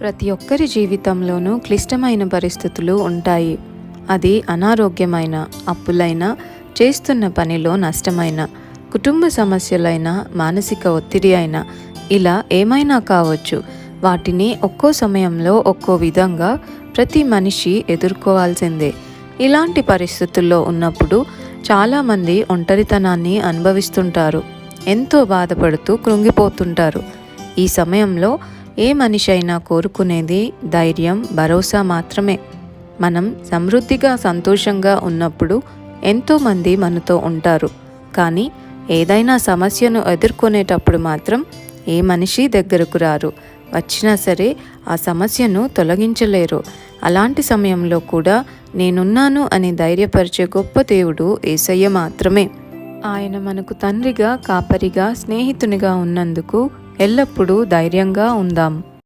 ప్రతి ఒక్కరి జీవితంలోనూ క్లిష్టమైన పరిస్థితులు ఉంటాయి. అది అనారోగ్యమైన అప్పులైన చేస్తున్న పనిలో నష్టమైన కుటుంబ సమస్యలైన మానసిక ఒత్తిడి అయినా ఇలా ఏమైనా కావచ్చు. వాటిని ఒక్కో సమయంలో ఒక్కో విధంగా ప్రతి మనిషి ఎదుర్కోవాల్సిందే. ఇలాంటి పరిస్థితుల్లో ఉన్నప్పుడు చాలామంది ఒంటరితనాన్ని అనుభవిస్తుంటారు. ఎంతో బాధపడుతూ కృంగిపోతుంటారు. ఈ సమయంలో ఏ మనిషి అయినా కోరుకునేది ధైర్యం భరోసా మాత్రమే. మనం సమృద్ధిగా సంతోషంగా ఉన్నప్పుడు ఎంతోమంది మనతో ఉంటారు. కానీ ఏదైనా సమస్యను ఎదుర్కొనేటప్పుడు మాత్రం ఏ మనిషి దగ్గరకు రారు. వచ్చినా సరే ఆ సమస్యను తొలగించలేరు. అలాంటి సమయంలో కూడా నేనున్నాను అని ధైర్యపరిచే గొప్ప దేవుడు ఏసయ్య మాత్రమే. ఆయన మనకు తండ్రిగా కాపరిగా స్నేహితునిగా ఉన్నందుకు ఎల్లప్పుడూ ధైర్యంగా ఉందాం.